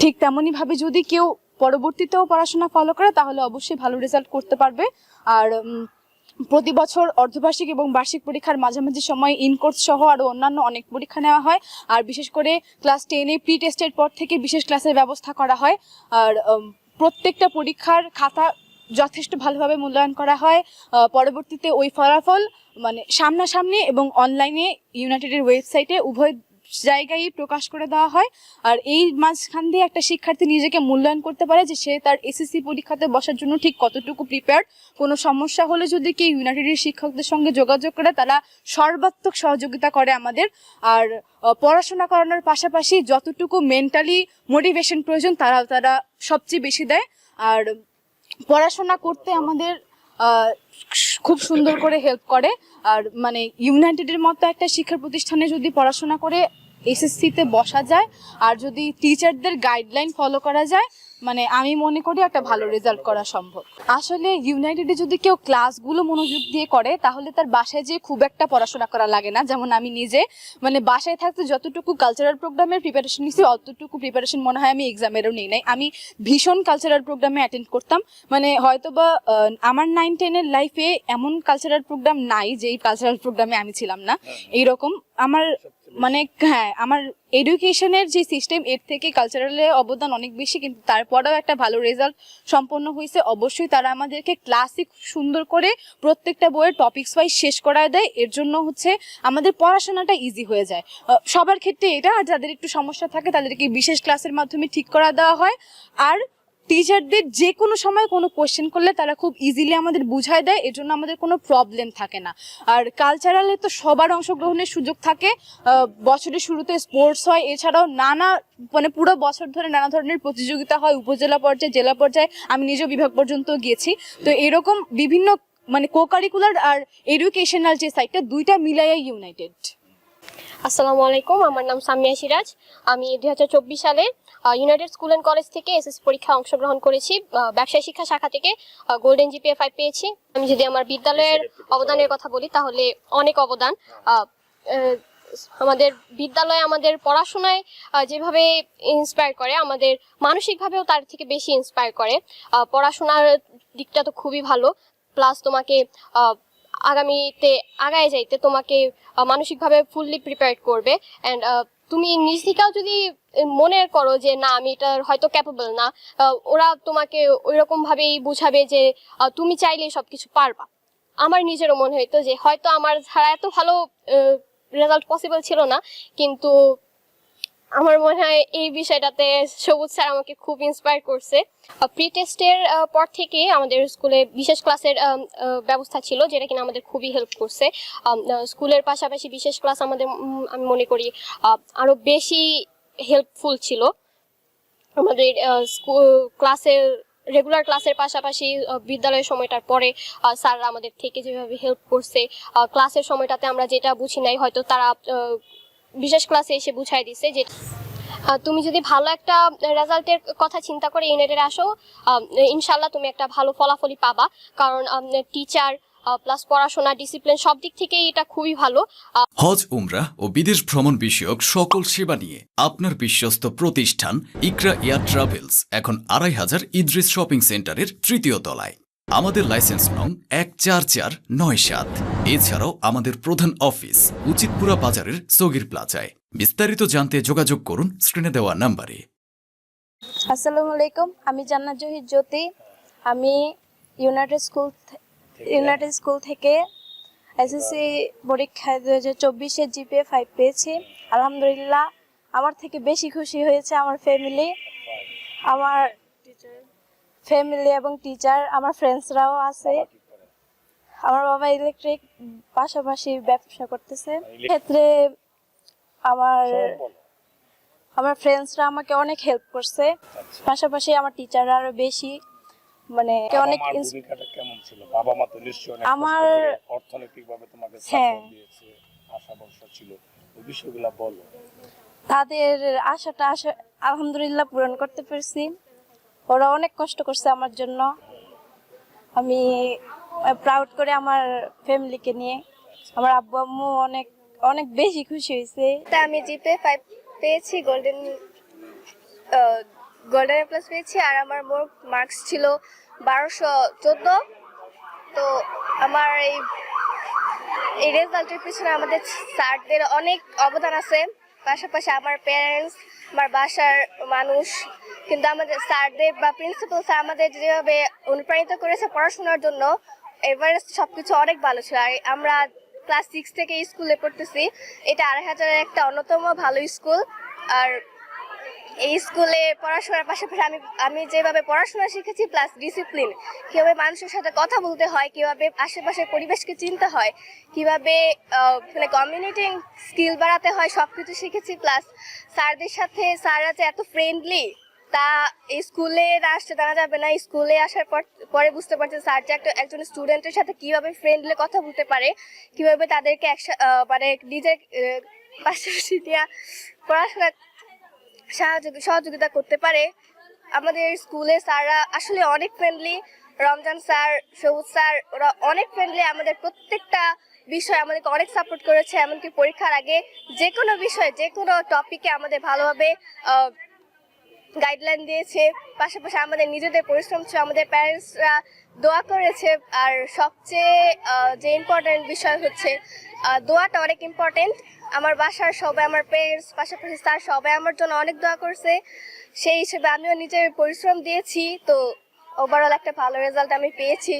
ঠিক তেমনইভাবে যদি কেউ পরবর্তীতেও পড়াশোনা ফলো করে, তাহলে অবশ্যই ভালো রেজাল্ট করতে পারবে। আর প্রতি বছর অর্ধবার্ষিক এবং বার্ষিক পরীক্ষার মাঝামাঝি সময় ইনকোর্স সহ আরও অন্যান্য অনেক পরীক্ষা নেওয়া হয়। আর বিশেষ করে ক্লাস টেনে প্রি টেস্টের পর থেকে বিশেষ ক্লাসের ব্যবস্থা করা হয়। আর প্রত্যেকটা পরীক্ষার খাতা যথেষ্ট ভালোভাবে মূল্যায়ন করা হয়। পরবর্তীতে ওই ফলাফল মানে সামনাসামনি এবং অনলাইনে ইউনাইটেডের ওয়েবসাইটে উভয় জায়গায় প্রকাশ করে দেওয়া হয়। আর এই মাঝখান দিয়ে একটা শিক্ষার্থী নিজেকে মূল্যায়ন করতে পারে যে সে তার এসএসসি পরীক্ষাতে বসার জন্য ঠিক কতটুকু প্রিপেয়ার কোনো সমস্যা হলে যদি কি ইউনাইটেডের শিক্ষকদের সঙ্গে যোগাযোগ করে, তারা সর্বাত্মক সহযোগিতা করে আমাদের। আর পড়াশোনা করানোর পাশাপাশি যতটুকু মেন্টালি মোটিভেশন প্রয়োজন, তারা তারা সবচেয়ে বেশি দেয়। আর পড়াশোনা করতে আমাদের খুব সুন্দর করে হেল্প করে। আর মানে ইউনাইটেডের মতো একটা শিক্ষা প্রতিষ্ঠানে যদি পড়াশোনা করে এসএসসিতে বসা যায়। আর যদি টিচারদের গাইডলাইন ফলো করা যায় মানে আমি মনে করি একটা ভালো রেজাল্ট করা সম্ভব। আসলে ইউনাইটেডে যদি কেউ ক্লাসগুলো মনোযোগ দিয়ে করে তাহলে তার বাসায় যেয়ে খুব একটা পড়াশোনা করা লাগে না। যেমন আমি নিজে মানে বাসায় থাকতে যতটুকু কালচারাল প্রোগ্রামের প্রিপারেশন নিছি অতটুকু প্রিপারেশন মনে হয় আমি এক্সামেরও নেই নাই। আমি ভীষণ কালচারাল প্রোগ্রামে অ্যাটেন্ড করতাম। মানে হয়তো বা আমার নাইন টেনের লাইফে এমন কালচারাল প্রোগ্রাম নাই যে এই কালচারাল প্রোগ্রামে আমি ছিলাম না। এইরকম আমার মানে হ্যাঁ আমার এডুকেশনের যে সিস্টেম এর থেকে কালচারালে অবদান অনেক বেশি, কিন্তু তারপরেও একটা ভালো রেজাল্ট সম্পন্ন হয়েছে। অবশ্যই তারা আমাদেরকে ক্লাসিক সুন্দর করে প্রত্যেকটা বইয়ের টপিকস ওয়াইজ শেষ করায় দেয়। এর জন্য হচ্ছে আমাদের পড়াশোনাটা ইজি হয়ে যায়। সবার ক্ষেত্রে এটা, আর যাদের একটু সমস্যা থাকে তাদেরকে বিশেষ ক্লাসের মাধ্যমে ঠিক করা দেওয়া হয়। আর টিচারদের যে কোনো সময় কোনো কোয়েশ্চেন করলে তারা খুব ইজিলি আমাদের বুঝায় দেয়, এর জন্য আমাদের কোনো প্রবলেম থাকে না। আর কালচারালে তো সবার অংশগ্রহণের সুযোগ থাকে। বছরের শুরুতে স্পোর্টস হয়, এছাড়াও নানা মানে পুরো বছর ধরে নানা ধরনের প্রতিযোগিতা হয়, উপজেলা পর্যায়ে, জেলা পর্যায়ে। আমি নিজেও বিভাগ পর্যন্ত গিয়েছি। তো এরকম বিভিন্ন মানে কো কারিকুলার আর এডুকেশনাল যে সাইডটা দুইটা মিলাইয়া ইউনাইটেড আসসালামু আলাইকুম, আমার নাম সামিয়া সিরাজ। আমি দুই হাজার চব্বিশ সালে ইউনাইটেড স্কুল অ্যান্ড কলেজ থেকে এসএসসি পরীক্ষায় অংশগ্রহণ করেছি। ব্যবসায় শিক্ষা শাখা থেকে গোল্ডেন জিপিএ ফাইভ পেয়েছি। আমি যদি আমার বিদ্যালয়ের অবদানের কথা বলি, তাহলে অনেক অবদান। আমাদের বিদ্যালয় আমাদের পড়াশোনায় যেভাবে ইন্সপায়ার করে, আমাদের মানসিকভাবেও তার থেকে বেশি ইন্সপায়ার করে। পড়াশোনার দিকটা তো খুবই ভালো। প্লাস তোমাকে আগামীতে আগায় যাইতে তোমাকে মানসিকভাবে ফুললি প্রিপেয়ার করবে। অ্যান্ড তুমি নিজ থেকেও যদি মনে করো যে, না, আমি এটা হয়তো ক্যাপেবল না ওরা তোমাকে ওইরকম ভাবেই বুঝাবে যে তুমি চাইলেই সবকিছু পারবা। আমার নিজেরও মনে হইতো যে, হয়তো আমার ছাড়া এত ভালো রেজাল্ট পসিবল ছিল না, কিন্তু আমার মনে হয় এই বিষয়টাতে সবুজ স্যার আমাকে খুব ইন্সপায়ার করছে। প্রি টেস্টের পর থেকে আমাদের স্কুলে বিশেষ ক্লাসের ব্যবস্থা ছিল যেটা কিনা আমাদের খুবই হেল্প করছে। স্কুলের পাশাপাশি বিশেষ ক্লাস আমাদের আমি মনে করি আরও বেশি হেল্পফুল ছিল। আমাদের স্কুল ক্লাসের রেগুলার ক্লাসের পাশাপাশি বিদ্যালয়ের সময়টার পরে স্যাররা আমাদের থেকে যেভাবে হেল্প করছে ক্লাসের সময়টাতে আমরা যেটা বুঝি নাই, হয়তো তারা বিশেষ ক্লাসে এসে বুঝাই দিছে যে তুমি যদি ভালো একটা রেজাল্টের কথা চিন্তা করে ইউনাইটেড আসো ইনশাল্লাহ তুমি একটা ভালো ফলাফলই পাবা। কারণ টিচার প্লাস পড়াশোনা ডিসিপ্লিন সব দিক থেকেই এটা খুবই ভালো। হজ, উমরা ও বিদেশ ভ্রমণ বিষয়ক সকল সেবা নিয়ে আপনার বিশ্বস্ত প্রতিষ্ঠান ইকরা এয়ার ট্রাভেলস, এখন আড়াই হাজার ইদ্রিস শপিং সেন্টারের তৃতীয় তলায়। আমাদের লাইসেন্স নং এক চার চার নয় সাত। এছাড়াও আমাদের প্রধান অফিস উচিতপুরা বাজারের সগির প্লাজায়। বিস্তারিত জানতে যোগাযোগ করুন স্ক্রিনে দেওয়া নাম্বারে। আসসালামু আলাইকুম আমি জান্নাত জহির জ্যোতি। আমি ইউনাইটেড স্কুল ইউনাইটেড স্কুল থেকে এসএসসি পরীক্ষায় দু হাজার চব্বিশে জিপিএ ফাইভ পেয়েছি। আলহামদুলিল্লাহ আমার থেকে বেশি খুশি হয়েছে আমার ফ্যামিলি আমার ফ্যামিলি এবং টিচার আমার ফ্রেন্ডসরাও আছে। আমার বাবা ইলেকট্রিক পাশাপাশি ব্যবসা করতেছে। ক্ষেত্রে আমার আমার ফ্রেন্ডসরা আমাকে অনেক হেল্প করছে। পাশাপাশি আমার টিচাররা আরও বেশি। মানে অনেক ভূমিকাটা কেমন ছিল? বাবা মা তো নিশ্চয়ই আমার- অর্থনৈতিক ভাবে তোমাকে হ্যাঁ। সাপোর্ট দিয়েছে আশা ভরসা ছিল। ওই বিষয়গুলো বলো। তাদের আশাটা আশা আলহামদুলিল্লাহ পূরণ করতে পেরেছি। ওরা অনেক কষ্ট করছে আমার জন্য। আমি প্রাউড করে আমার ফ্যামিলিকে নিয়ে। আমার আব্বু আম্মু অনেক অনেক বেশি খুশি হয়েছে। আমি জিপে ফাইভ পেয়েছি গোল্ডেন গোল্ডেন প্লাস পেয়েছি, আর আমার মোট মার্কস ছিল বারোশো চোদ্দ। তো আমার এই এই রেজাল্টের পিছনে আমাদের স্যারদের অনেক অবদান আছে। পাশাপাশি আমার প্যারেন্টস আমার বাসার মানুষ কিন্তু আমাদের স্যারদের বা প্রিন্সিপাল স্যার আমাদের যেভাবে অনুপ্রাণিত করেছে পড়াশোনার জন্য এভারেস্ট সব কিছু অনেক ভালো ছিল। আর আমরা ক্লাস সিক্স থেকে স্কুলে পড়তেছি। এটা আড়াই হাজারের একটা অন্যতম ভালো স্কুল আর এই স্কুলে পড়াশোনার পাশাপাশি আমি আমি যেভাবে পড়াশোনা শিখেছি প্লাস ডিসিপ্লিন কীভাবে মানুষের সাথে কথা বলতে হয়, কীভাবে আশেপাশের পরিবেশকে চিনতে হয়, কীভাবে মানে কমিউনিটিং স্কিল বাড়াতে হয় সব কিছু শিখেছি। প্লাস স্যারদের সাথে, স্যাররা যে এত ফ্রেন্ডলি তা স্কুলে আসতে জানা যাবে না। স্কুলে আসার পর পরে বুঝতে পারছে স্যার যে একটা একজন স্টুডেন্টের সাথে কীভাবে ফ্রেন্ডলি কথা বলতে পারে কীভাবে তাদেরকে একসা আহ, মানে নিজের পাশাপাশি দিয়া পড়াশোনা সাহায্য সহযোগিতা করতে পারে। আমাদের স্কুলে স্যাররা আসলে অনেক friendly Ramzan sir Sabuj sir ওরা অনেক ফ্রেন্ডলি আমাদের প্রত্যেকটা বিষয় আমাদেরকে অনেক সাপোর্ট করেছে এমনকি পরীক্ষার আগে যে কোনো বিষয়ে যে কোনো টপিকে আমাদের ভালোভাবে গাইডলাইন দিয়েছে। পাশাপাশি আমাদের নিজেদের পরিশ্রম ছিল, আমাদের প্যারেন্টসরা দোয়া করেছে। আর সবচেয়ে যে ইম্পর্টেন্ট বিষয় হচ্ছে দোয়াটা অনেক ইম্পর্টেন্ট আমার বাসার সবাই, আমার পেরেন্টস পাশাপাশি স্যার সবাই আমার জন্য অনেক দোয়া করছে। সেই হিসেবে আমিও নিজের পরিশ্রম দিয়েছি। তো ওভারঅল একটা ভালো রেজাল্ট আমি পেয়েছি।